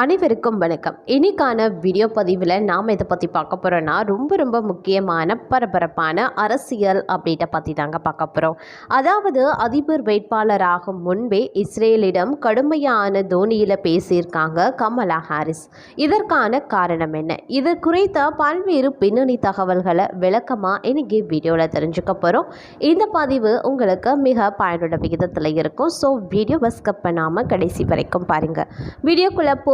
அனைவருக்கும் வணக்கம். இன்னைக்கான வீடியோ பதிவில் நாம் இதை பற்றி பார்க்க போகிறோன்னா ரொம்ப ரொம்ப முக்கியமான பரபரப்பான அரசியல் அப்டேட்டை பற்றி தாங்க பார்க்க போகிறோம் அதாவது அதிபர் வேட்பாளராகும் முன்பே இஸ்ரேலிடம் கடுமையான தோனியில் பேசியிருக்காங்க கமலா ஹாரிஸ். இதற்கான காரணம் என்ன? இது குறித்த பல்வேறு பின்னணி தகவல்களை விளக்கமாக இன்னைக்கு வீடியோவில் தெரிஞ்சுக்க போகிறோம் இந்த பதிவு உங்களுக்கு மிக பயனுள்ள விகிதத்தில் இருக்கும். ஸோ வீடியோவை ஸ்கிப் பண்ணாமல் கடைசி வரைக்கும் பாருங்கள் வீடியோக்குள்ளே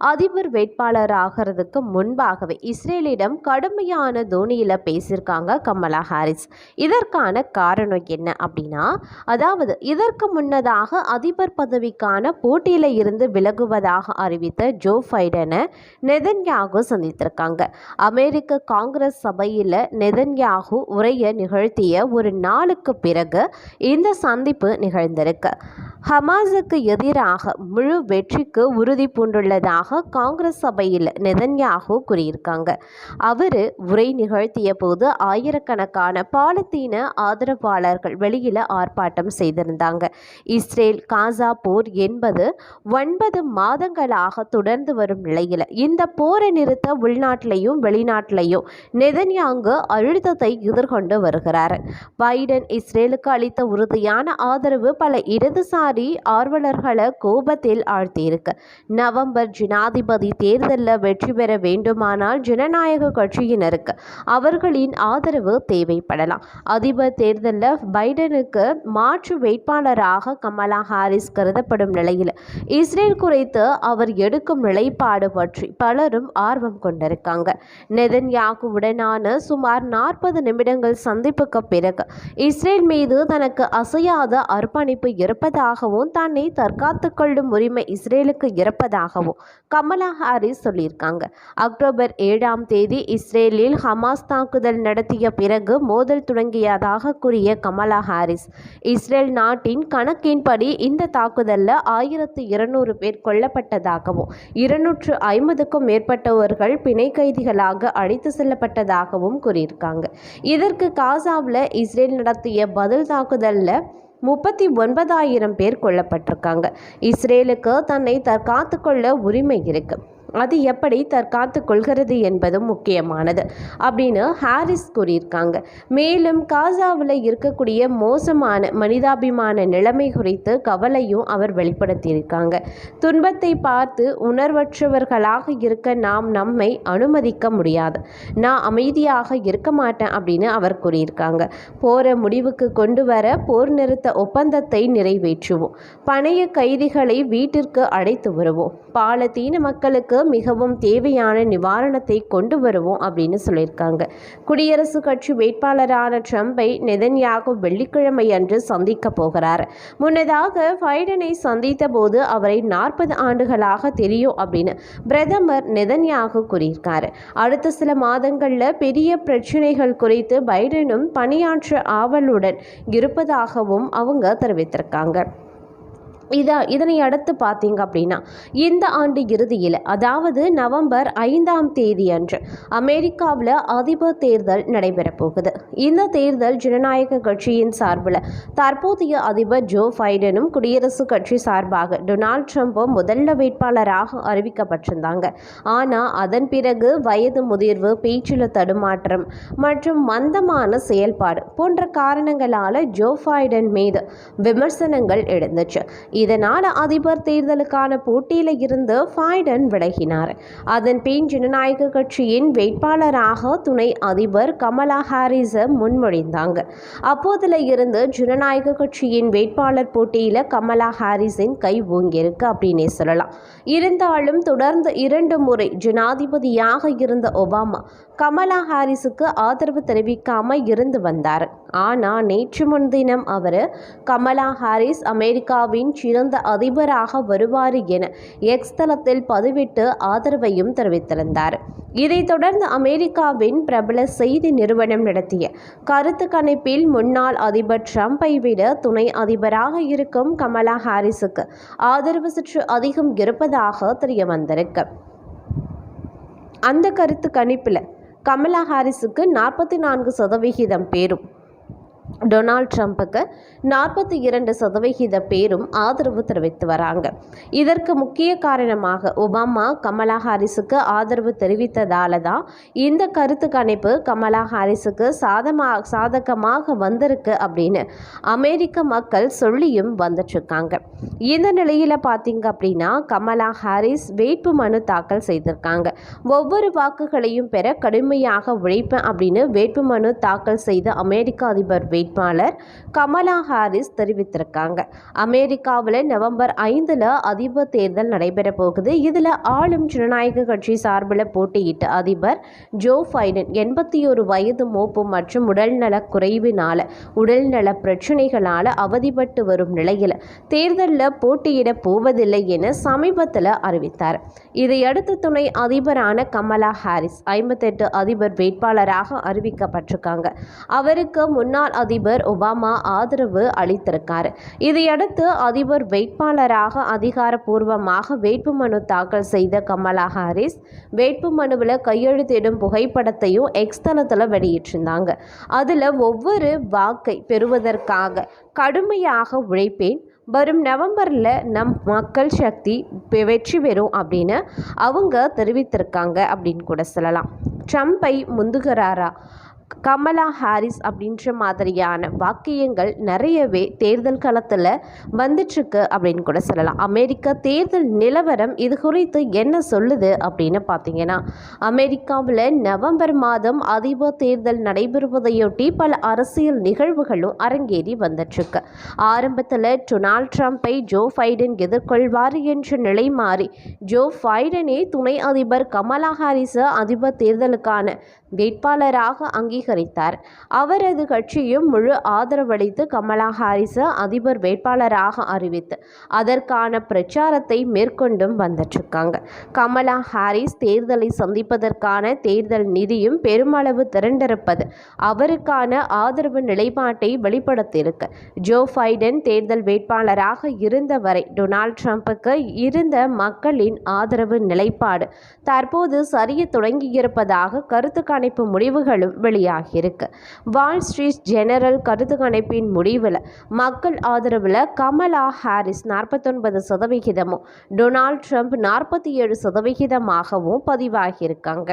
அதிபர் வேட்பாளர் ஆகிறதுக்கு முன்பாகவே இஸ்ரேலிடம் கடுமையான தோனியில் பேசியிருக்காங்க கமலா ஹாரிஸ். இதற்கான காரணம் என்ன அப்படின்னா அதாவது இதற்கு முன்னதாக அதிபர் பதவிக்கான போட்டியில் இருந்து விலகுவதாக அறிவித்த ஜோ பைடனை நெதன்யாகு சந்தித்திருக்காங்க. அமெரிக்க காங்கிரஸ் சபையில் நெதன்யாகு உரையை நிகழ்த்திய ஒரு நாளுக்கு பிறகு இந்த சந்திப்பு நிகழ்ந்திருக்கு. ஹமாஸுக்கு எதிராக முழு வெற்றிக்கு உறுதி பூண்டுள்ளதாக காங்கிரஸ் சபையில் நெதன்யாகு கூறியிருக்காங்க. அவர் உரை நிகழ்த்திய போது ஆயிரக்கணக்கான பாலத்தீன ஆதரவாளர்கள் வெளியில் ஆர்ப்பாட்டம் செய்திருந்தாங்க. இஸ்ரேல் காசா போர் என்பது ஒன்பது மாதங்களாக தொடர்ந்து வரும் நிலையில் இந்த போரை நிறுத்த உள்நாட்டிலையும் வெளிநாட்டிலையும் நெதன்யாங்கு அழுத்தத்தை எதிர்கொண்டு வருகிறார். பைடன் இஸ்ரேலுக்கு அளித்த உறுதியான ஆதரவு பல இடதுசாரி ஆர்வலர்களை கோபத்தில் ஆழ்த்தியிருக்கு. நவம்பர் ஜனாதிபதி தேர்தலில் வெற்றி பெற வேண்டுமானால் ஜனநாயக கட்சியினருக்கு அவர்களின் ஆதரவு தேவைப்படலாம். அதிபர் தேர்தலில் பைடனுக்கு மாற்று வேட்பாளராக கமலா ஹாரிஸ் கருதப்படும் நிலையில் இஸ்ரேல் குறித்து அவர் எடுக்கும் நிலைப்பாடு பற்றி பலரும் ஆர்வம் கொண்டிருக்காங்க. நெதன்யாகுவுடனான சுமார் நாற்பது நிமிடங்கள் சந்திப்புக்கு பிறகு இஸ்ரேல் மீது தனக்கு அசையாத அர்ப்பணிப்பு இருப்பதாக இருப்பதாகவும் தன்னை தற்காத்து கொள்ளும் உரிமை இஸ்ரேலுக்கு இருப்பதாகவும் கமலா ஹாரிஸ் சொல்லியிருக்காங்க. அக்டோபர் ஏழாம் தேதி இஸ்ரேலில் ஹமாஸ் தாக்குதல் நடத்திய பிறகு மோதல் தொடங்கியதாக கூறிய கமலா ஹாரிஸ் இஸ்ரேல் நாட்டின் கணக்கின்படி இந்த தாக்குதலில் ஆயிரத்து இருநூறு பேர் கொல்லப்பட்டதாகவும் இருநூற்று ஐம்பதுக்கும் மேற்பட்டவர்கள் பிணை கைதிகளாக அழைத்து செல்லப்பட்டதாகவும் கூறியிருக்காங்க. இதற்கு காசாவில் இஸ்ரேல் நடத்திய பதில் தாக்குதலில் முப்பத்தி ஒன்பதாயிரம் பேர் கொல்லப்பட்டிருக்காங்க. இஸ்ரேலுக்கு தன்னை தற்காத்து கொள்ள உரிமை இருக்கு. அது எப்படி தற்காத்து கொள்கிறது என்பதும் முக்கியமானது. அப்படின்னு ஹாரிஸ் கூறியிருக்காங்க. மேலும் காசாவில் இருக்கக்கூடிய மோசமான மனிதாபிமான நிலைமை குறித்து கவலையும் அவர் வெளிப்படுத்தியிருக்காங்க. துன்பத்தை பார்த்து உணர்வற்றவர்களாக இருக்க நாம் நம்மை அனுமதிக்க முடியாது. நான் அமைதியாக இருக்க மாட்டேன் அப்படின்னு அவர் கூறியிருக்காங்க. போற முடிவுக்கு கொண்டு வர போர் நிறுத்த ஒப்பந்தத்தை நிறைவேற்றுவோம். பணைய கைதிகளை வீட்டிற்கு அழைத்து வருவோம். பாலத்தீன மக்களுக்கு மிகவும் தேவையான நிவாரணத்தை கொண்டு வருவோம் அப்படின்னு சொல்லியிருக்காங்க. குடியரசுக் கட்சி வேட்பாளரான ட்ரம்பை நெதன்யாகு வெள்ளிக்கிழமை அன்று சந்திக்க போகிறார். முன்னதாக பைடனை சந்தித்த போது அவரை நாற்பது ஆண்டுகளாக தெரியும் அப்படின்னு பிரதமர் நெதன்யாகு கூறியிருக்காரு. அடுத்த சில மாதங்களில் பெரிய பிரச்சனைகள் குறித்து பைடனும் பணியாற்ற ஆவலுடன் இருப்பதாகவும் அவங்க தெரிவித்திருக்காங்க. இதை இதனை அடுத்து பார்த்தீங்க அப்படின்னா இந்த ஆண்டு இறுதியில் அதாவது நவம்பர் ஐந்தாம் தேதி அன்று அமெரிக்காவில் அதிபர் தேர்தல் நடைபெறப்போகுது. இந்த தேர்தல் ஜனநாயக கட்சியின் சார்பில் தற்போதைய அதிபர் ஜோ பைடனும் குடியரசுக் கட்சி சார்பாக டொனால்ட் ட்ரம்ப்பும் முதல்ல வேட்பாளராக அறிவிக்கப்பட்டிருந்தாங்க. ஆனால் அதன் பிறகு வயது முதிர்வு பேச்சில் தடுமாற்றம் மற்றும் மந்தமான செயல்பாடு போன்ற காரணங்களால் ஜோ பைடன் மீது விமர்சனங்கள் எழுந்துச்சு. இதனால் அதிபர் தேர்தலுக்கான போட்டியில் இருந்து பைடன் விலகினார். அதன் பின் ஜனநாயக கட்சியின் வேட்பாளராக துணை அதிபர் கமலா ஹாரிஸை முன்மொழிந்தாங்க. அப்போதுல இருந்து ஜனநாயக கட்சியின் வேட்பாளர் போட்டியில் கமலா ஹாரிஸின் கை ஓங்கியிருக்கு அப்படின்னே சொல்லலாம். இருந்தாலும் தொடர்ந்து இரண்டு முறை ஜனாதிபதியாக இருந்த ஒபாமா கமலா ஹாரிஸுக்கு ஆதரவு தெரிவிக்காம இருந்து வந்தார். ஆனால் நேற்று முன்தினம் அவர் கமலா ஹாரிஸ் அமெரிக்காவின் சிறந்த அதிபராக வருவார் என எக்ஸ் தளத்தில் பதிவிட்டு ஆதரவையும் தெரிவித்திருந்தார். இதைத் தொடர்ந்து அமெரிக்காவின் பிரபல செய்தி நிறுவனம் நடத்திய கருத்து கணிப்பில் முன்னாள் அதிபர் ட்ரம்ப்பை விட துணை அதிபராக இருக்கும் கமலா ஹாரிஸுக்கு ஆதரவு சற்று அதிகம் இருப்பதாக தெரிய வந்திருக்கு அந்த கருத்து கணிப்பில் கமலா ஹாரிஸுக்கு நாற்பத்தி நான்கு சதவிகிதம் பேரும் டொனால்ட் ட்ரம்ப்புக்கு நாற்பத்தி இரண்டு சதவிகித பேரும் ஆதரவு தெரிவித்து வராங்க. இதற்கு முக்கிய காரணமாக ஒபாமா கமலா ஹாரிஸுக்கு ஆதரவு தெரிவித்ததால தான் இந்த கருத்து கணிப்பு கமலா ஹாரிஸுக்கு சாதமாக சாதகமாக வந்திருக்கு அப்படின்னு அமெரிக்க மக்கள் சொல்லியும் வந்துட்டுருக்காங்க இந்த நிலையில் பார்த்தீங்க அப்படின்னா கமலா ஹாரிஸ் வேட்பு மனு தாக்கல் செய்திருக்காங்க. ஒவ்வொரு வாக்குகளையும் பெற கடுமையாக உழைப்பேன் அப்படின்னு வேட்புமனு தாக்கல் செய்த அமெரிக்க அதிபர் வேட்பாளர் கமலா ஹாரிஸ் தெரிவித்திருக்காங்க. அமெரிக்காவில் நவம்பர் ஐந்தில் அதிபர் தேர்தல் நடைபெற போகுது. இதில் ஆளும் ஜனநாயக கட்சி சார்பில் போட்டியிட்ட அதிபர் ஜோ பைடன் எண்பத்தி ஒரு வயது மூப்பு மற்றும் உடல்நல குறைவினால உடல்நல பிரச்சனைகளால் அவதிப்பட்டு வரும் நிலையில் தேர்தலில் போட்டியிட போவதில்லை என சமீபத்தில் அறிவித்தார். இதையடுத்து துணை அதிபரான கமலா ஹாரிஸ் ஐம்பத்தெட்டு அதிபர் வேட்பாளராக அறிவிக்கப்பட்டிருக்காங்க. அவருக்கு முன்னாள் அதிபர் ஒபாமா ஆதரவு அளித்திருக்கார். இதையடுத்து அதிபர் வேட்பாளராக அதிகாரப்பூர்வமாக வேட்புமனு தாக்கல் செய்த கமலா ஹாரிஸ் வேட்புமனுவில் கையெழுத்திடும் புகைப்படத்தையும் எக்ஸ் தளத்தில் வெளியிட்டிருந்தாங்க. அதில் ஒவ்வொரு வாக்கை பெறுவதற்காக கடுமையாக உழைப்பேன். வரும் நவம்பரில் நம் மக்கள் சக்தி வெற்றி பெறும் அப்படின்னு அவங்க தெரிவித்திருக்காங்க அப்படின்னு கூட சொல்லலாம். ட்ரம்ப்பை முந்துகிறாரா? கமலா ஹாரிஸ் அப்படின்ற மாதிரியான வாக்கியங்கள் நிறையவே தேர்தல் களத்தில் வந்துட்டுருக்கு அப்படின்னு கூட சொல்லலாம். அமெரிக்கா தேர்தல் நிலவரம் இது குறித்து என்ன சொல்லுது அப்படின்னு பார்த்தீங்கன்னா அமெரிக்காவில் நவம்பர் மாதம் அதிபர் தேர்தல் நடைபெறுவதையொட்டி பல அரசியல் நிகழ்வுகளும் அரங்கேறி வந்துட்டுருக்கு. ஆரம்பத்தில் டொனால்ட் ட்ரம்ப்பை ஜோ ஃபைடன் எதிர்கொள்வார் என்ற நிலை மாறி ஜோ ஃபைடனே துணை அதிபர் கமலா ஹாரிஸை அதிபர் தேர்தலுக்கான வேட்பாளராக அங்கீகரித்தார். அவரது கட்சியும் முழு ஆதரவளித்து கமலா ஹாரிஸை அதிபர் வேட்பாளராக அறிவித்து அதற்கான பிரச்சாரத்தை மேற்கொண்டும் வந்துட்டுருக்காங்க கமலா ஹாரிஸ் தேர்தலை சந்திப்பதற்கான தேர்தல் நிதியும் பெருமளவு திரண்டிருப்பது அவருக்கான ஆதரவு நிலைப்பாட்டை வெளிப்படுத்தியிருக்கு. ஜோ பைடன் தேர்தல் வேட்பாளராக இருந்த வரை டொனால்ட் ட்ரம்ப்புக்கு இருந்த மக்களின் ஆதரவு நிலைப்பாடு தற்போது சரிய தொடங்கியிருப்பதாக கருத்து கணிப்பு முடிவுகளும் வெளியாகியிருக்கு. வால் ஸ்ட்ரீட் ஜெனரல் கருத்து கணிப்பின் முடிவில் மக்கள் ஆதரவில் கமலா ஹாரிஸ் நாற்பத்தொன்பது சதவிகிதமும் டொனால்ட் ட்ரம்ப் நாற்பத்தி ஏழு சதவிகிதமாகவும் பதிவாகியிருக்காங்க.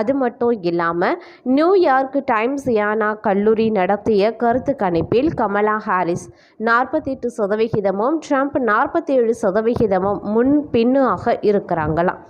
அது மட்டும் இல்லாமல் நியூயார்க் டைம்ஸ் யானா கல்லூரி நடத்திய கருத்து கணிப்பில் கமலா ஹாரிஸ் நாற்பத்தெட்டு சதவிகிதமும் ட்ரம்ப் நாற்பத்தேழு சதவிகிதமும் முன் பின்னாக இருக்கிறாங்களாம்.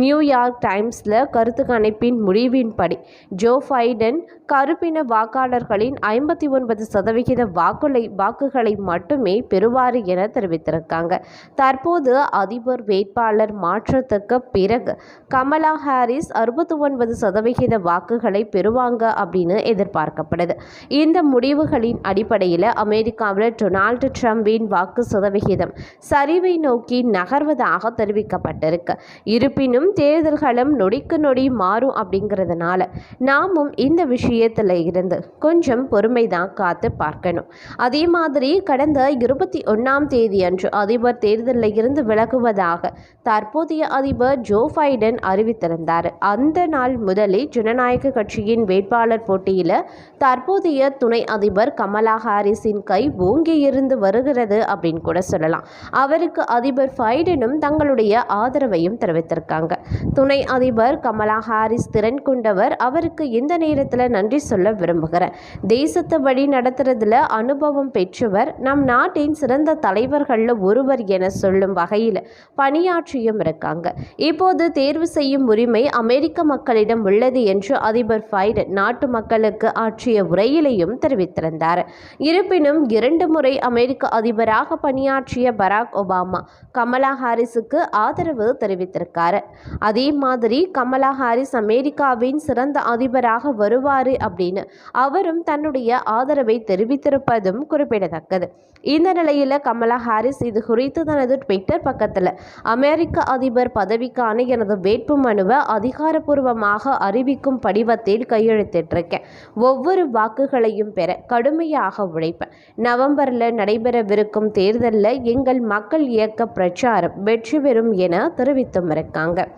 நியூயார்க் டைம்ஸில் கருத்து கணிப்பின் முடிவின்படி ஜோ பைடன் கருப்பின வாக்காளர்களின் ஐம்பத்தி ஒன்பது சதவிகித வாக்குகளை வாக்குகளை மட்டுமே பெறுவார் என தெரிவித்திருக்காங்க. தற்போது அதிபர் வேட்பாளர் மாற்றத்துக்கு பிறகு கமலா ஹாரிஸ் அறுபத்தி ஒன்பது சதவிகித வாக்குகளை பெறுவாங்க அப்படின்னு எதிர்பார்க்கப்படுது. இந்த முடிவுகளின் அடிப்படையில் அமெரிக்காவில் டொனால்டு ட்ரம்பின் வாக்கு சதவிகிதம் சரிவை நோக்கி நகர்வதாக தெரிவிக்கப்பட்டிருக்கு. இருப்பினும் தேர்தல்களும் நொடிக்கு நொடி மாறும் அப்படிங்கிறதுனால நாமும் இந்த விஷயத்தில் இருந்து கொஞ்சம் பொறுமை தான் காத்து பார்க்கணும். அதே மாதிரி கடந்த இருபத்தி ஒன்றாம் தேதி அன்று அதிபர் தேர்தலில் இருந்து விலகுவதாக தற்போதைய அதிபர் ஜோ பைடன் அறிவித்திருந்தார். அந்த நாள் முதலில் ஜனநாயக கட்சியின் வேட்பாளர் போட்டியில் தற்போதைய துணை அதிபர் கமலா ஹாரிஸின் கை ஓங்கி இருந்து வருகிறது அப்படின்னு கூட சொல்லலாம். அவருக்கு அதிபர் பைடனும் தங்களுடைய ஆதரவையும் தெரிவித்திருக்காங்க. துணை அதிபர் கமலா ஹாரிஸ் திறன் கொண்டவர். அவருக்கு இந்த நேரத்தில் நன்றி சொல்ல விரும்புகிறேன். தேசத்தை வழி நடத்துறதுல அனுபவம் பெற்றவர். நம் நாட்டின் சிறந்த தலைவர்களில் ஒருவர் என சொல்லும் வகையில் பணியாற்றியும் இருக்காங்க. இப்போது தேர்வு செய்யும் உரிமை அமெரிக்க மக்களிடம் தங்களிடம் உள்ளது என்று அதிபர் பைடன் நாட்டு மக்களுக்கு ஆற்றிய உரையிலையும் தெரிவித்திருந்தார். இருப்பினும் இரண்டு முறை அமெரிக்க அதிபராக பணியாற்றிய பராக் ஒபாமா கமலா ஹாரிஸுக்கு ஆதரவு தெரிவித்திருக்கார். அதே மாதிரி கமலா ஹாரிஸ் அமெரிக்காவின் சிறந்த அதிபராக வருவார் அப்படின்னு அவரும் தன்னுடைய ஆதரவை தெரிவித்திருப்பதும் குறிப்பிடத்தக்கது. இந்த நிலையில் கமலா ஹாரிஸ் இது குறித்து தனது ட்விட்டர் பக்கத்தில் அமெரிக்க அதிபர் பதவிக்கான எனது வேட்பு மனுவை அதிகாரப்பூர்வமாக அறிவிக்கும் படிவத்தில் கையெழுத்திட்டிருக்கேன். ஒவ்வொரு வாக்குகளையும் பெற கடுமையாக உழைப்பேன். நவம்பரில் நடைபெறவிருக்கும் தேர்தலில் எங்கள் மக்கள் இயக்க பிரச்சாரம் வெற்றி பெறும் என தெரிவித்தும் இருக்காங்க.